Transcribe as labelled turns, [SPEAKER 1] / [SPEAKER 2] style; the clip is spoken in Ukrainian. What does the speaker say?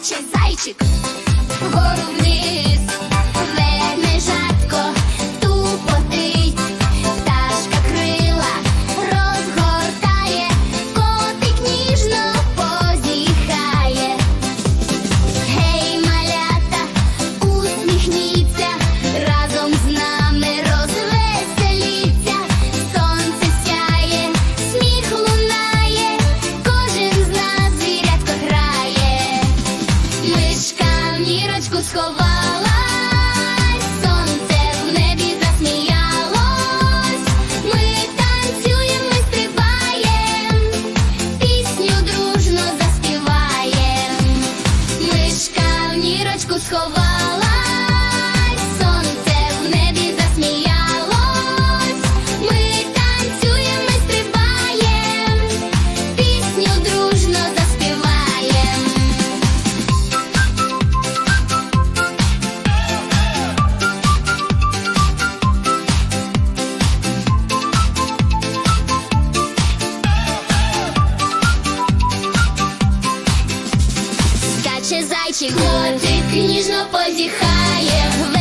[SPEAKER 1] скаче зайчик. Вгору наче зайчик, котик ніжно позіхає.